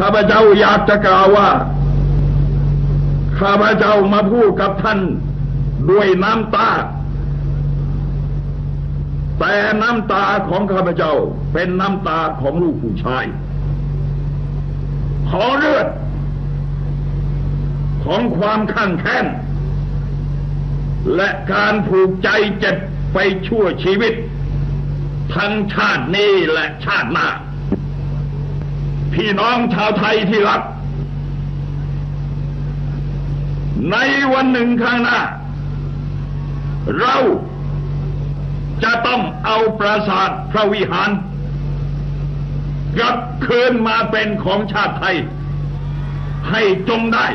ข้าพเจ้าอยากจะกล่าวว่า ข้าพเจ้ามาพูดกับท่านด้วยน้ำตา แต่น้ำตาของข้าพเจ้าเป็นน้ำตาของลูกผู้ชาย ขอเลือด ของความข้างแค้นและการผูกใจเจ็บไปชั่วชีวิต ทั้งชาตินี้และชาติหน้า พี่น้องชาวไทยที่รัก ในวันหนึ่งข้างหน้า เราจะต้องเอาปราสาทพระวิหารกลับคืนมาเป็นของชาติไทย ให้จงได้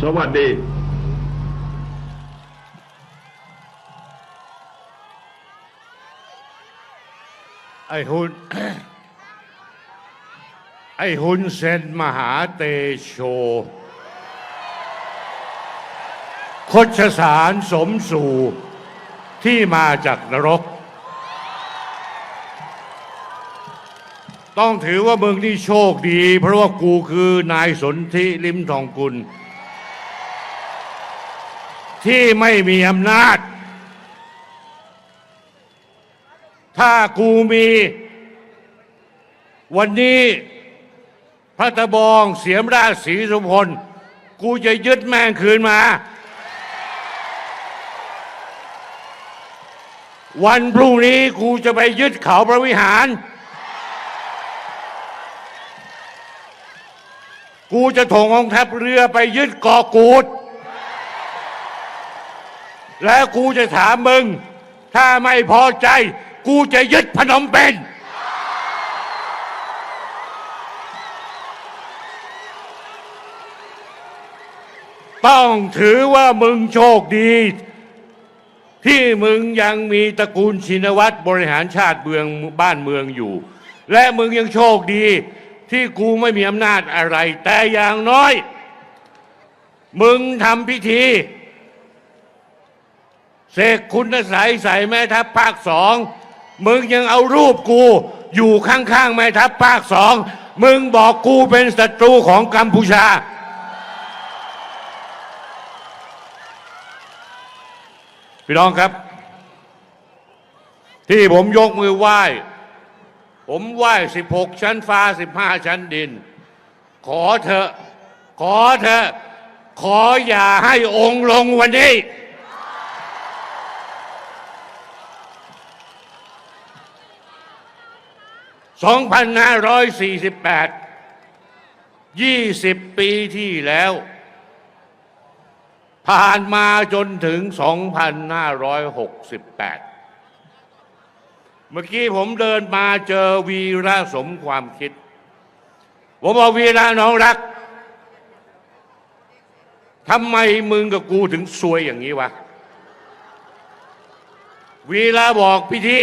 สวัสดีไอ้หุน ไอ้หุนเซนมหาเตโชคดชสารสมสู่ที่มาจากนรก ต้องถือว่ามึงนี่โชคดี เพราะว่ากูคือนายสนธิลิมทองกุล ที่ไม่มีอำนาจ ถ้ากูมี วันนี้ พระตะบองเสียมราชสีสุพล กูจะยึดแม่งคืนมา วันพรุ่งนี้กูจะไปยึดเขาพระวิหาร กูจะถงองทัพเรือไปยึดเกาะกูด และกูจะถามมึง ถ้าไม่พอใจ กูจะยึดพนมเปญ ต้องถือว่ามึงโชคดี ที่มึงยังมีตระกูลชินวัตรบริหารชาติเมืองบ้านเมืองอยู่ และมึงยังโชคดี ที่กูไม่มีอำนาจอะไร แต่อย่างน้อย มึงทำพิธีเสกคุณใสยใส่แม่ทัพภาคสอง มึงยังเอารูปกูอยู่ข้างๆแม่ทัพภาคสอง มึงบอกกูเป็นศัตรูของกัมพูชา พี่น้องครับ ที่ผมยกมือไหว้ ผมไหว้16ชั้นฟ้า15ชั้นดิน ขอเถอะ ขอเถอะ ขออย่าให้องค์ลงวันนี้2548 20ปีที่แล้ว ผ่านมาจนถึง 2568 เมื่อกี้ผมเดินมาเจอวีระสมความคิด ผมบอกวีระน้องรักทำไมมึงกับกูถึงซวยอย่างนี้วะ วีระบอกพิธี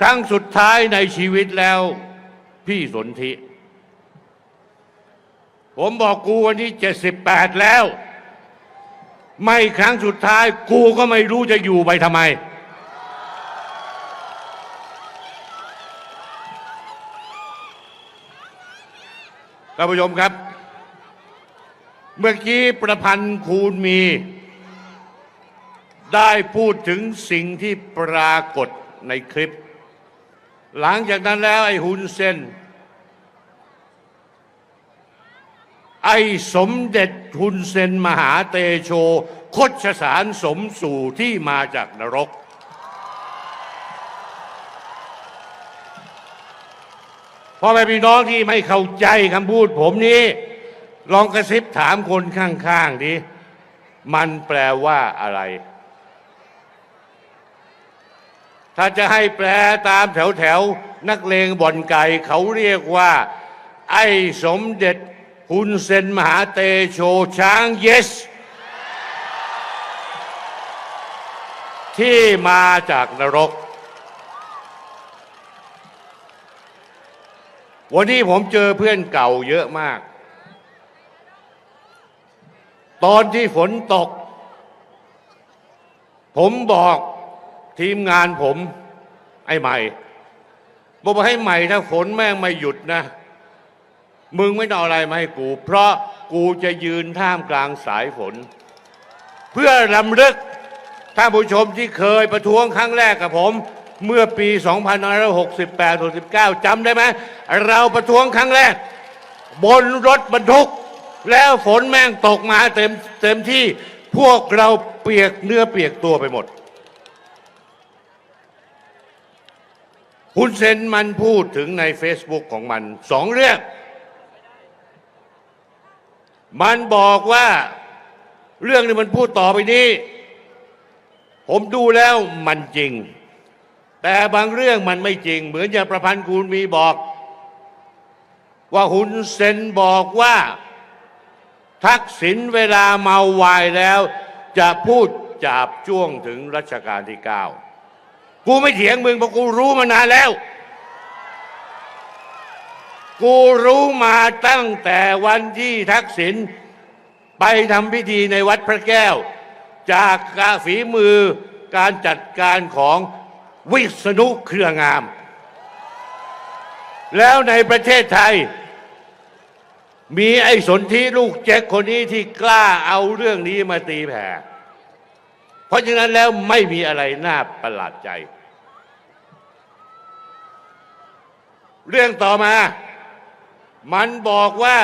ครั้งสุดท้ายในชีวิตแล้ว พี่สนธิ ผมบอกกูวันที่เจ็ดสิบแปดแล้ว ไม่ครั้งสุดท้ายกูก็ไม่รู้จะอยู่ไปทำไม ท่านผู้ชมครับ เมื่อกี้ประพันธ์คูณมี ได้พูดถึงสิ่งที่ปรากฏในคลิป หลังจากนั้นแล้วไอ้ฮุนเซน ไอ้สมเด็จฮุนเซนมหาเตโชคดชสารสมสู่ที่มาจากนรก พ่อแม่พี่น้องที่ไม่เข้าใจคำพูดผมนี้ ลองกระซิบถามคนข้างๆดิมันแปลว่าอะไร ถ้าจะให้แปลตามแถวแถวๆนักเลงบ่อนไก่เขาเรียกว่า ไอ้สมเด็จ ฮุนเซนมหาเตโชช้างเยส ที่มาจากนรก วันนี้ผมเจอเพื่อนเก่าเยอะมาก ตอนที่ฝนตก ผมบอกทีมงานผมไอ้ใหม่บอกว่าให้ใหม่ถ้าฝนแม่งไม่หยุดนะ มึงไม่ต้องเอาอะไรมาให้กู เพราะกูจะยืนท่ามกลางสายฝน เพื่อรำลึกท่านผู้ชมที่เคยประท้วงครั้งแรกกับผม เมื่อปี 2568-69จำได้ไหมเราประท้วงครั้งแรก บนรถบรรทุก แล้วฝนแม่งตกมาเต็มเต็มที่พวกเราเปียกเนื้อเปียกตัวไปหมดคุณเซนมันพูดถึงใน Facebook ของมันสองเรื่อง มันบอกว่าเรื่องที่มันพูดต่อไปนี้ ผมดูแล้วมันจริง แต่บางเรื่องมันไม่จริง เหมือนอย่างประพันธ์คูณมีบอก ว่าหุนเซนบอกว่า ทักษิณเวลาเมาวายแล้ว จะพูดจาบจ้วงถึงรัชกาลที่เก้ากูไม่เถียงมึงเพราะกูรู้มานานแล้ว กูรู้มาตั้งแต่วันที่ทักษิณไปทำพิธีในวัดพระแก้ว จากกาฝีมือการจัดการของวิษณุเครืองาม แล้วในประเทศไทย มีไอ้สนธิลูกแจ็คคนนี้ที่กล้าเอาเรื่องนี้มาตีแผ่ เพราะฉะนั้นแล้วไม่มีอะไรน่าประหลาดใจ เรื่องต่อมา มันบอกว่า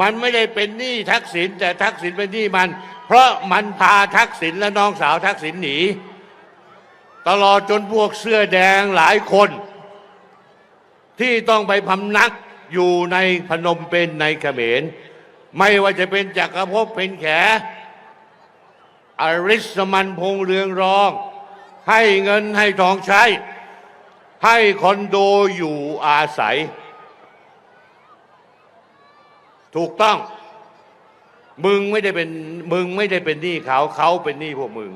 มันไม่ได้เป็นหนี้ทักษิณแต่ทักษิณเป็นหนี้มัน เพราะมันพาทักษิณและน้องสาวทักษิณหนี ตลอดจนพวกเสื้อแดงหลายคน ที่ต้องไปพำนักอยู่ในพนมเปญในเขมร ไม่ว่าจะเป็นจักรภพเป็นแขอริสมันพงเรืองรอง ให้เงินให้ทองใช้ ให้คอนโดอยู่อาศัย ถูกต้อง มึงไม่ได้เป็นมึงไม่ได้เป็นหนี้เขาเขาเป็นหนี้พวกมึง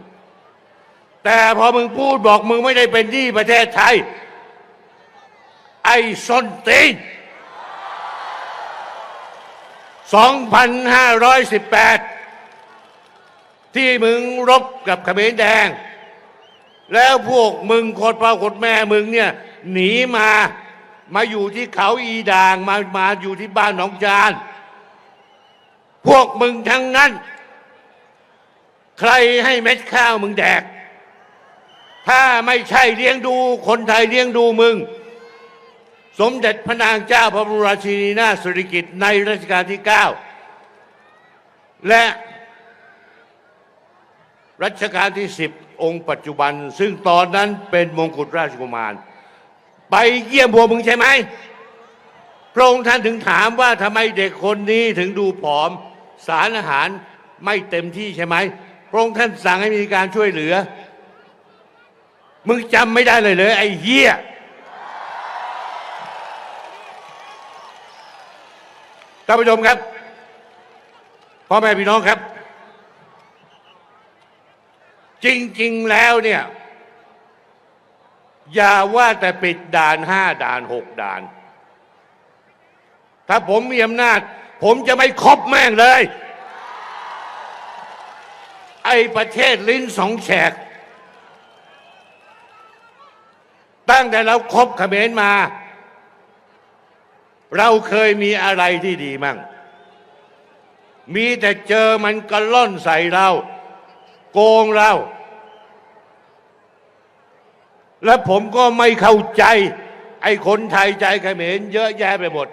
แต่พอมึงพูดบอกมึงไม่ได้เป็นหนี้ประเทศไทย ไอ้ส้นตีน2,518 ที่มึงรบกับเขมรแดง แล้วพวกมึงคนพ่อคนแม่มึงเนี่ย หนีมามาอยู่ที่เขาอีด่างมามาอยู่ที่บ้านหนองจาน พวกมึงทั้งนั้น ใครให้เม็ดข้าวมึงแดก ถ้าไม่ใช่เลี้ยงดูคนไทยเลี้ยงดูมึง สมเด็จพระนางเจ้าพระบรมราชินีนาถสิริกิติ์ในรัชกาลที่ 9 และรัชกาลที่ 10 องค์ปัจจุบัน ซึ่งตอนนั้นเป็นมงกุฎราชกุมาร ไปเยี่ยมพวกมึงใช่ไหมพระองค์ท่านถึงถามว่าทำไมเด็กคนนี้ถึงดูผอม สารอาหารไม่เต็มที่ใช่ไหมพระองค์ท่านสั่งให้มีการช่วยเหลือ มึงจำไม่ได้เลยเลยไอ้เหี้ยท่านผู้ชมครับพ่อแม่พี่น้องครับ จริง ๆ แล้วเนี่ย อย่าว่าแต่ปิดด่านห้าด่านหกด่าน ถ้าผมมีอำนาจ ผมจะไม่ครบแม่งเลย ไอประเทศลิ้นสองแฉก ตั้งแต่เราครบเขมรมา เราเคยมีอะไรที่ดีมั่ง มีแต่เจอมันกระล่อนใส่เรา โกงเรา และผมก็ไม่เข้าใจ ไอ้คนไทยใจเขมรเยอะแยะไปหมด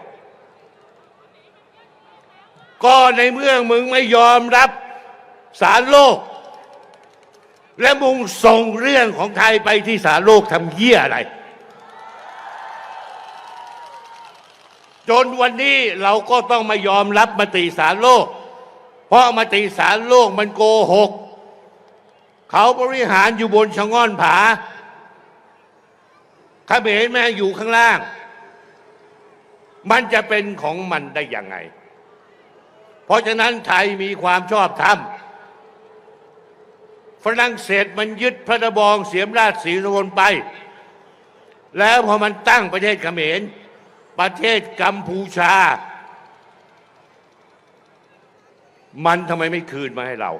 ก็ในเมื่อมึงไม่ยอมรับสารโลก และมึงส่งเรื่องของไทยไปที่สารโลกทำเหี้ยอะไร จนวันนี้เราก็ต้องมายอมรับมติสารโลก เพราะมติสารโลกมันโกหก เขาบริหารอยู่บนชะง่อนผาเขมรแม่อยู่ข้างล่าง มันจะเป็นของมันได้ยังไง เพราะฉะนั้นไทยมีความชอบธรรมฝรั่งเศสมันยึดพระนบองเสียมราชสีนวลไป แล้วพอมันตั้งประเทศเขมร ประเทศกัมพูชา มันทำไมไม่คืนมาให้เรา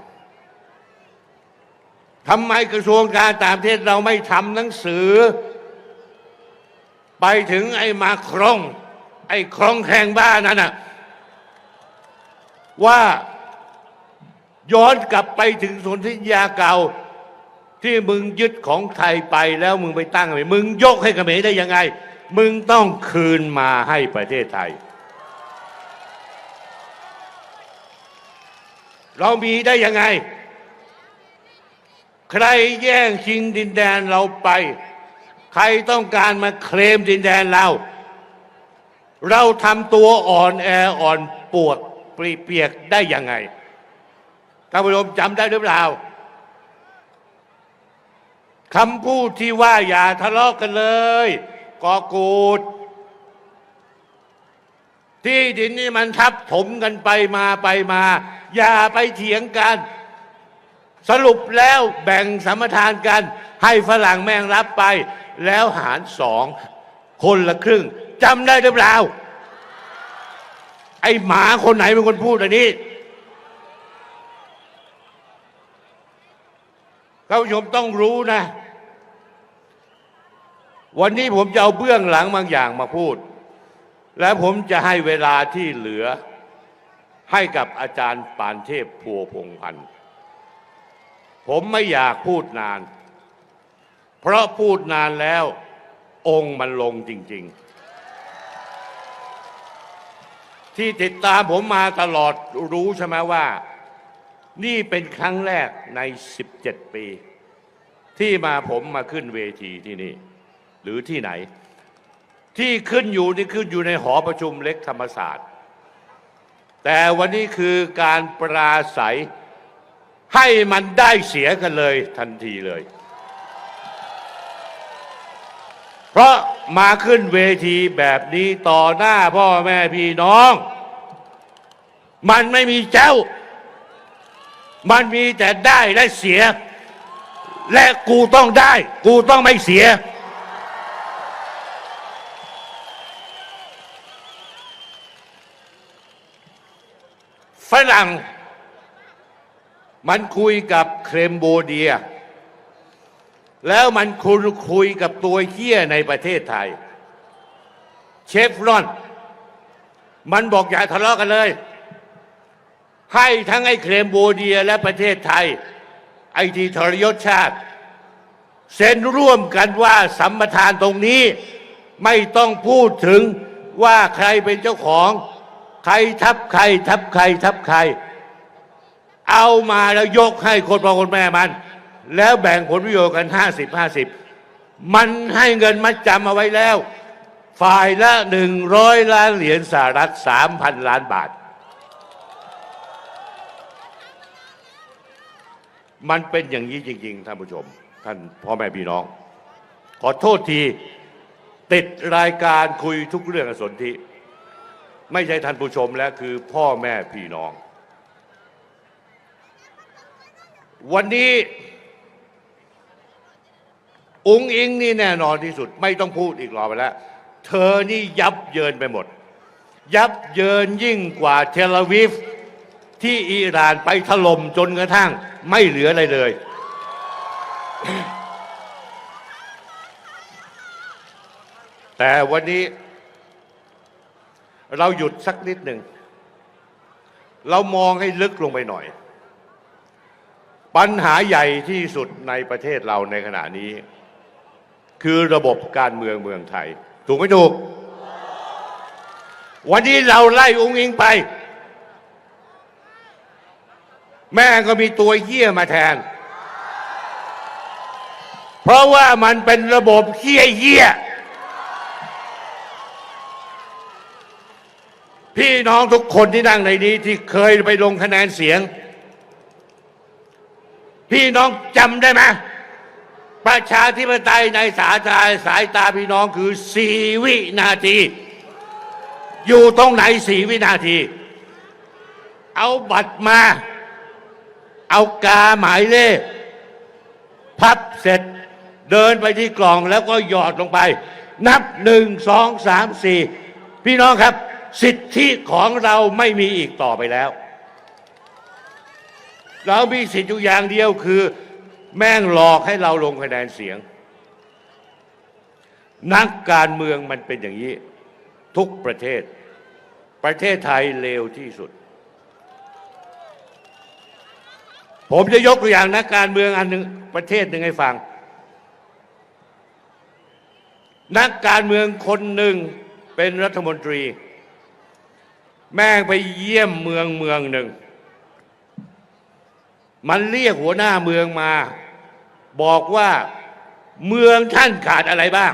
ทำไมกระทรวงการต่างประเทศเราไม่ทำหนังสือ ไปถึงไอ้มาครองไอ้ครองแข่งบ้านนั่นน่ะ ว่าย้อนกลับไปถึงสนธิยาเก่า ที่มึงยึดของไทยไปแล้วมึงไปตั้งไว้มึงยกให้เขมรได้ยังไง มึงต้องคืนมาให้ประเทศไทย เรามีได้ยังไง ใครแย่งชิงดินแดนเราไป ใครต้องการมาเคลมดินแดนเรา เราทำตัวอ่อนแออ่อนปวด ปรีเปียกได้ยังไงท่านผู้ชมจำได้หรือเปล่าคำพูดที่ว่าอย่าทะเลาะกันเลยกอกูด ที่ดินนี่มันทับถมกันไปมาไปมา อย่าไปเถียงกัน สรุปแล้วแบ่งสมทานกัน ให้ฝรั่งแม่งรับไป แล้วหารสองคนละครึ่งจำได้หรือเปล่า ไอ้หมาคนไหนเป็นคนพูดอันนี้ท่านผู้ชมต้องรู้นะ วันนี้ผมจะเอาเบื้องหลังบางอย่างมาพูด และผมจะให้เวลาที่เหลือ ให้กับอาจารย์ปานเทพพัวพงพันธ์ผมไม่อยากพูดนาน เพราะพูดนานแล้วองค์มันลงจริง ๆ ที่ติดตามผมมาตลอดรู้ใช่ไหมว่า นี่เป็นครั้งแรกใน 17 ปี ที่มาผมมาขึ้นเวทีที่นี่ หรือที่ไหน ที่ขึ้นอยู่นี่ขึ้นอยู่ในหอประชุมเล็กธรรมศาสตร์ แต่วันนี้คือการปราศัยให้มันได้เสียกันเลยทันทีเลย เพราะมาขึ้นเวทีแบบนี้ต่อหน้าพ่อแม่พี่น้อง มันไม่มีเจ้า มันมีแต่ได้และเสีย และกูต้องได้ กูต้องไม่เสีย ฝรั่ง มันคุยกับเครมโบเดีย แล้วมันคุยคุยกับตัวเฮี้ยในประเทศไทย เชฟรอน มันบอกอย่าทะเลาะกันเลย ให้ทั้งไอ้เครมโบเดียและประเทศไทย ไอ้ที่ทรยศชาติ เซ็นร่วมกันว่าสัมปทานตรงนี้ ไม่ต้องพูดถึงว่าใครเป็นเจ้าของ ใครทับใครทับใครทับใคร เอามาแล้วยกให้คนพ่อคนแม่มัน แล้วแบ่งผลประโยชน์กันห้าสิบห้าสิบมันให้เงินมัดจำเอาไว้แล้ว ฝ่ายละหนึ่งร้อยล้านเหรียญสหรัฐสามพันล้านบาท มันเป็นอย่างนี้จริง ๆ ท่านผู้ชม ท่านพ่อแม่พี่น้อง ขอโทษที ติดรายการคุยทุกเรื่องสนธิไม่ใช่ท่านผู้ชมแล้วคือพ่อแม่พี่น้อง วันนี้ องค์อิงนี่แน่นอนที่สุด ไม่ต้องพูดอีกรอไปแล้ว เธอนี่ยับเยินไปหมด ยับเยินยิ่งกว่าเทลวิฟที่อิหร่านไปถล่มจนกระทั่ง ไม่เหลืออะไรเลย แต่วันนี้ เราหยุดสักนิดหนึ่ง เรามองให้ลึกลงไปหน่อย ปัญหาใหญ่ที่สุดในประเทศเราในขณะนี้ คือระบบการเมืองเมืองไทย ถูกไหมถูก วันนี้เราไล่องค์อิงไป แม่ก็มีตัวเหี้ยมาแทน เพราะว่ามันเป็นระบบเหี้ยเหี้ยพี่น้องทุกคนที่นั่งในนี้ที่เคยไปลงคะแนนเสียง พี่น้องจำได้ไหม ประชาธิปไตยในสาตาสายตาพี่น้องคือสี่วินาที อยู่ตรงไหนสี่วินาที เอาบัตรมา เอากาหมายเลข พับเสร็จเดินไปที่กล่องแล้วก็หยอดลงไป นับหนึ่งสองสามสี่พี่น้องครับ สิทธิของเราไม่มีอีกต่อไปแล้ว เรามีสิทธิ์อยู่อย่างเดียวคือ แม่งหลอกให้เราลงคะแนนเสียง นักการเมืองมันเป็นอย่างนี้ ทุกประเทศ ประเทศไทยเลวที่สุด ผมจะยกตัวอย่างนักการเมืองอันหนึ่งประเทศหนึ่งให้ฟัง นักการเมืองคนหนึ่งเป็นรัฐมนตรี แม่งไปเยี่ยมเมืองเมืองหนึ่ง มันเรียกหัวหน้าเมืองมา บอกว่าเมืองท่านขาดอะไรบ้าง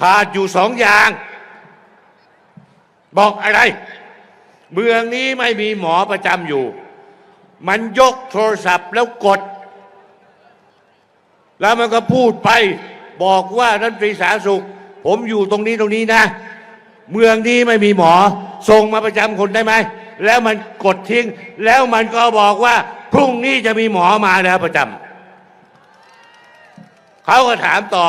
ขาดอยู่สองอย่าง บอกอะไร เมืองนี้ไม่มีหมอประจำอยู่ มันยกโทรศัพท์แล้วกด แล้วมันก็พูดไป บอกว่ารัฐมนตรีสาธารณสุข ผมอยู่ตรงนี้ตรงนี้นะ เมืองนี้ไม่มีหมอ ส่งมาประจำคนได้ไหม แล้วมันกดทิ้ง แล้วมันก็บอกว่า พรุ่งนี้จะมีหมอมาแล้วประจำเขาก็ถามต่อ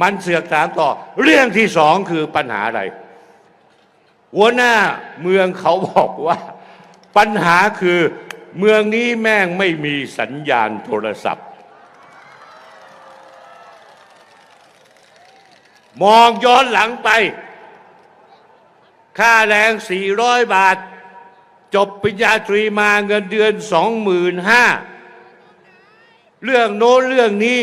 มันเสือกถามต่อ เรื่องที่สองคือปัญหาอะไร หัวหน้าเมืองเขาบอกว่า ปัญหาคือเมืองนี้แม่งไม่มีสัญญาณโทรศัพท์ มองย้อนหลังไป ค่าแรง 400 บาท จบปริญญาตรีมาเงินเดือน25,000เรื่องโน้นเรื่องนี้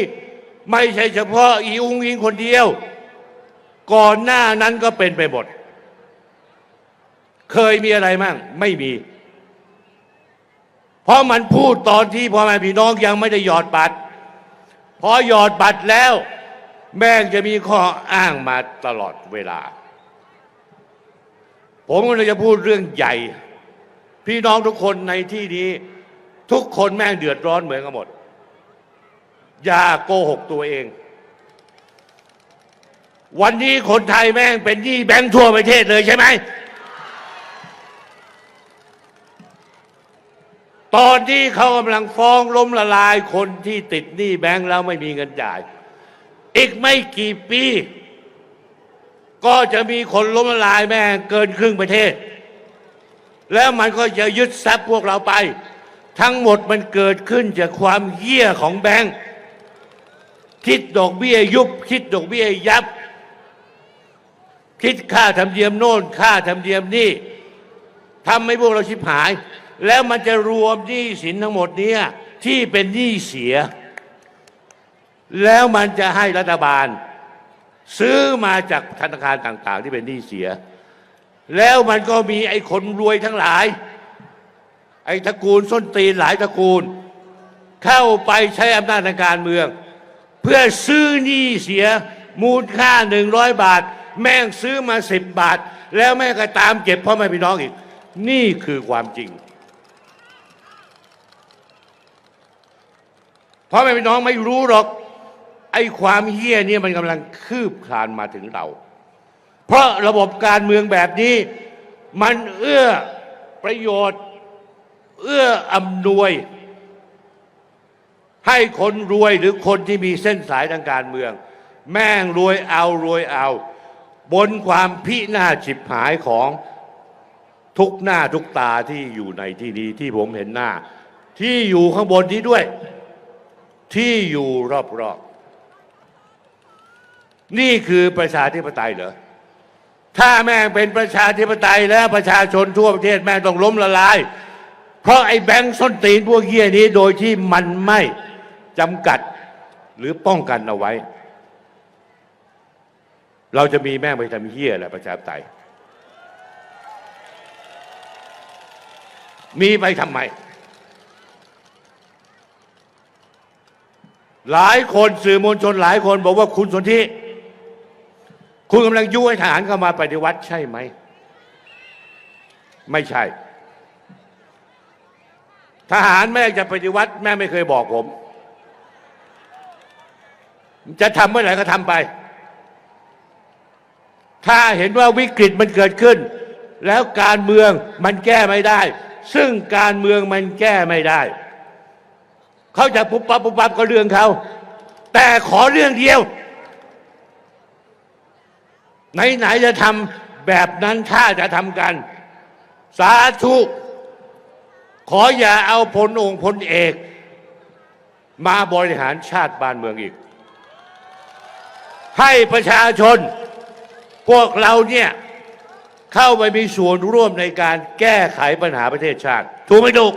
ไม่ใช่เฉพาะอีอุงอิงคนเดียว ก่อนหน้านั้นก็เป็นไปหมดเคยมีอะไรมั่งไม่มี เพราะมันพูดตอนที่พ่อแม่พี่น้องยังไม่ได้หยอดบัตรพอหยอดบัตรแล้ว แม่งจะมีข้ออ้างมาตลอดเวลา ผมก็เลยจะพูดเรื่องใหญ่ พี่น้องทุกคนในที่นี้ ทุกคนแม่งเดือดร้อนเหมือนกันหมด อย่าโกหกตัวเอง วันนี้คนไทยแม่งเป็นหนี้แบงค์ทั่วประเทศเลยใช่ไหม ตอนที่เขากำลังฟ้องล้มละลายคนที่ติดหนี้แบงค์แล้วไม่มีเงินจ่าย อีกไม่กี่ปี ก็จะมีคนล้มละลายแม่งเกินครึ่งประเทศ แล้วมันก็จะยึดทรัพย์พวกเราไป ทั้งหมดมันเกิดขึ้นจากความเหี้ยของแบงค์คิดดอกเบี้ยยุบ คิดดอกเบี้ยยับ คิดค่าธรรมเนียมโน่นค่าธรรมเนียมนี่ทำให้พวกเราชิบหาย แล้วมันจะรวมหนี้สินทั้งหมดเนี้ที่เป็นหนี้เสีย แล้วมันจะให้รัฐบาล ซื้อมาจากธนาคารต่าง ๆ ที่เป็นหนี้เสีย แล้วมันก็มีไอ้คนรวยทั้งหลาย ไอ้ตระกูลส้นตีนหลายตระกูล เข้าไปใช้อำนาจทางการเมือง เพื่อซื้อหนี้เสียมูลค่าหนึ่งร้อยบาท แม่งซื้อมาสิบบาท แล้วแม่ก็ตามเก็บพ่อแม่พี่น้องอีก นี่คือความจริงพ่อแม่พี่น้องไม่รู้หรอก ไอ้ความเฮี้ยเนี่ยมันกำลังคืบคลานมาถึงเรา เพราะระบบการเมืองแบบนี้ มันเอื้อประโยชน์ เอื้ออำนวย ให้คนรวยหรือคนที่มีเส้นสายทางการเมือง แม่งรวยเอารวยเอา บนความพิหน้าฉิบหายของทุกหน้าทุกตาที่อยู่ในที่นี้ที่ผมเห็นหน้า ที่อยู่ข้างบนนี้ด้วย ที่อยู่รอบๆนี่คือประชาธิปไตยเหรอ ถ้าแม่งเป็นประชาธิปไตยแล้วประชาชนทั่วประเทศแม่งต้องล้มละลาย เพราะไอ้แบงค์ส้นตีนพวกเฮียนี้โดยที่มันไม่จำกัดหรือป้องกันเอาไว้ เราจะมีแม่งไปทำเฮียอะไรประชาธิปไตย มีไปทำไม หลายคนสื่อมวลชนหลายคนบอกว่าคุณสนธิ คุณกำลังยุให้ทหารเข้ามาปฏิวัติใช่ไหม ไม่ใช่ ทหารแม่จะปฏิวัติ แม่ไม่เคยบอกผม จะทำเมื่อไหร่ก็ทำไป ถ้าเห็นว่าวิกฤตมันเกิดขึ้น แล้วการเมืองมันแก้ไม่ได้ ซึ่งการเมืองมันแก้ไม่ได้ เขาจะปุ๊บปั๊บปุ๊บปั๊บก็เรื่องเขา แต่ขอเรื่องเดียว ไหนๆจะทำแบบนั้นถ้าจะทำกัน สาธุขออย่าเอาพลองค์พลเอก มาบริหารชาติบ้านเมืองอีก ให้ประชาชน พวกเราเนี่ย เข้าไปมีส่วนร่วมในการแก้ไขปัญหาประเทศชาติ ถูกไหมถูก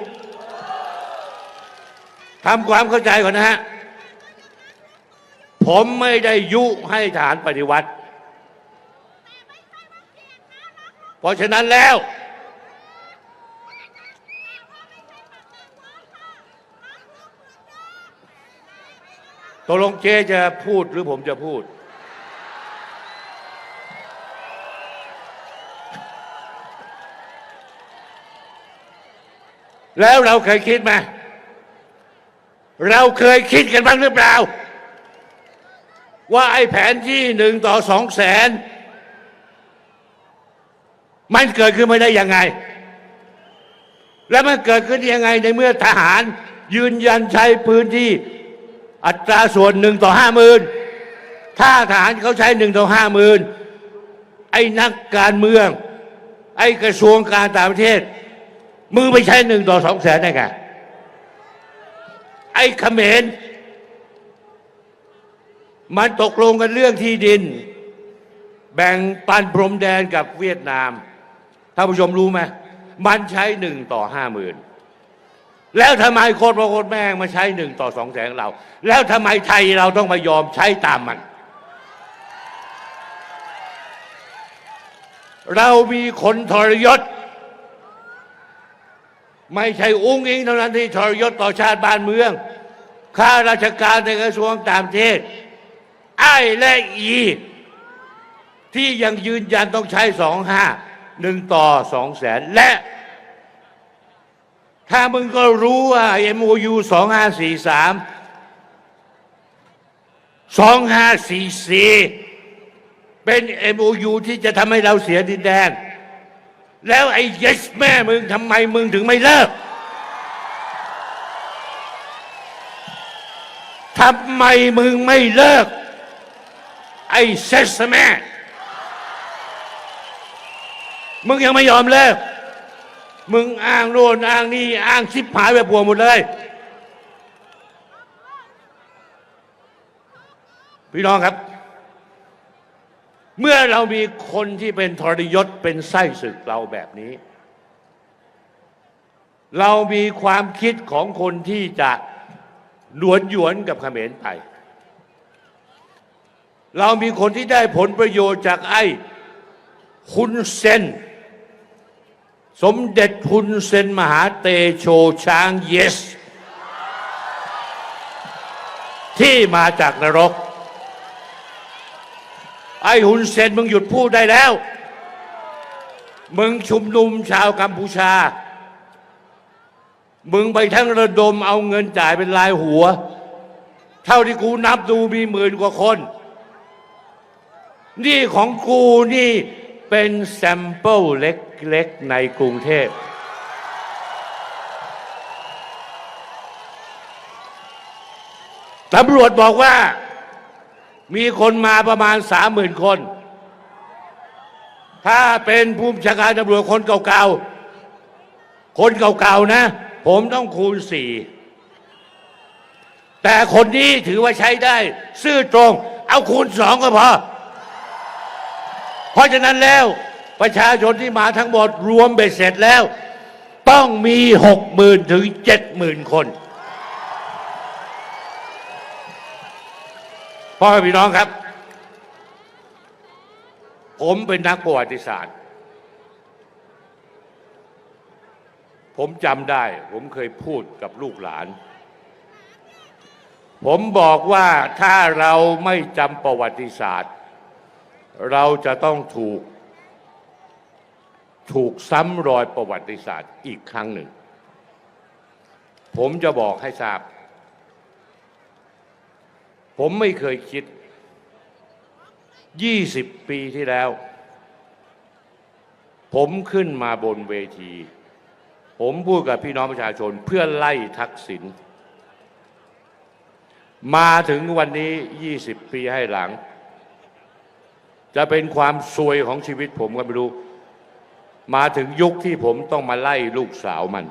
ทำความเข้าใจก่อนนะฮะ ผมไม่ได้ยุให้ฐานปฏิวัติ เพ ราะฉะนั้นแล้ว ตกลงเจจะพูดหรือผมจะพูด แล้วเราเคยคิดไหมเราเคยคิดกันบ้างหรือเปล่า ว่าไอ้แผนที่หนึ่งต่อสองแสน มันเกิดขึ้นไมาได้ยังไง และมันเกิดขึ้นยังไงในเมื่อทหาร ยืนยันใช้พื้นที่อัตราส่วนหนึ่งต่อห้าหมื่นถ้าทหารเขาใช้หนึ่งต่อห้าหมื่นไอ้นักการเมือง ไอ้กระทรวงการต่างประเทศมึงไปใช้หนึ่งต่อสองแสนได้ไงไอ้เขมรมันตกลงกันเรื่องที่ดิน แบ่งปันพรมแดนกับเวียดนาม ท่านผู้ชมรู้ไหมมันใช้หนึ่งต่อห้าหมื่นแล้วทำไมโคตรพ่อโคตรแม่งมาใช้หนึ่งต่อสองแสนเรา แล้วทำไมไทยเราต้องมายอมใช้ตามมัน เรามีคนทรยศ ไม่ใช่อุ้งอิงเท่านั้นที่ทรยศต่อชาติบ้านเมือง ข้าราชการในกระทรวงต่างประเทศไอ้และอี ที่ยังยืนยันต้องใช้สองห้า หนึ่งต่อสองแสนและ ถ้ามึงก็รู้ว่า MOU สองห้าสี่สามสองห้าสี่สี่เป็น MOU ที่จะทำให้เราเสียดินแดน แล้วไอ้ yes แม่มึงทำไมมึงถึงไม่เลิกทำไมมึงไม่เลิก ไอ้เซสแม่ มึงยังไม่ยอมเลิกมึงอ้างโน่นอ้างนี่อ้างชิบหายแบบผัวหมดเลย พี่น้องครับ เมื่อเรามีคนที่เป็นทรยศเป็นไส้ศึกเราแบบนี้ เรามีความคิดของคนที่จะหนวนหยวนกับเขมรไปเรามีคนที่ได้ผลประโยชน์จากไอ้คุนเซน สมเด็จคุนเซนมหาเตโชช้างเยส ที่มาจากนรก ไอ้ฮุนเซนมึงหยุดพูดได้แล้ว มึงชุมนุมชาวกัมพูชา มึงไปทั้งระดมเอาเงินจ่ายเป็นรายหัว เท่าที่กูนับดูมีหมื่นกว่าคน นี่ของกูนี่ เป็นแซมเปิลเล็กๆในกรุงเทพ ตำรวจบอกว่ามีคนมาประมาณสามหมื่นคน ถ้าเป็นผู้บัญชาการตำรวจคนเก่าๆ คนเก่าๆนะ ผมต้องคูณสี่ แต่คนนี้ถือว่าใช้ได้ ซื่อตรง เอาคูณสองก็พอ เพราะฉะนั้นแล้วประชาชนที่มาทั้งหมดรวมเบ็ดเสร็จแล้ว ต้องมีหกหมื่นถึงเจ็ดหมื่นคนพ่อพี่น้องครับ ผมเป็นนักประวัติศาสตร์ ผมจำได้ ผมเคยพูดกับลูกหลาน ผมบอกว่าถ้าเราไม่จำประวัติศาสตร์ เราจะต้องถูก ถูกซ้ำรอยประวัติศาสตร์อีกครั้งหนึ่ง ผมจะบอกให้ทราบ ผมไม่เคยคิด 20 ปีที่แล้ว ผมขึ้นมาบนเวที ผมพูดกับพี่น้องประชาชนเพื่อไล่ทักษิณมาถึงวันนี้ 20 ปีให้หลัง จะเป็นความซวยของชีวิตผมก็ไม่รู้ มาถึงยุคที่ผมต้องมาไล่ลูกสาวมัน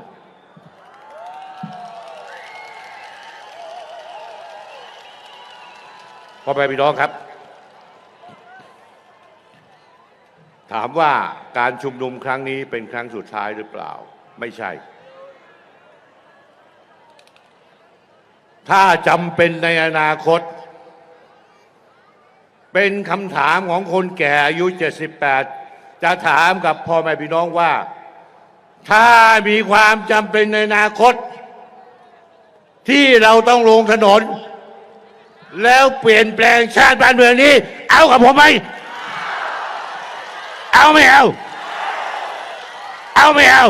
พ่อไปพี่น้องครับ ถามว่าการชุมนุมครั้งนี้เป็นครั้งสุดท้ายหรือเปล่า ไม่ใช่ ถ้าจำเป็นในอนาคต เป็นคำถามของคนแก่อายุ 78 จะถามกับพ่อแม่พี่น้องว่า ถ้ามีความจำเป็นในอนาคต ที่เราต้องลงถนน แล้วเปลี่ยนแปลงชาติบ้านเมืองนี้ เอากับผมไหมเอาไม่เอา เอาไม่เอา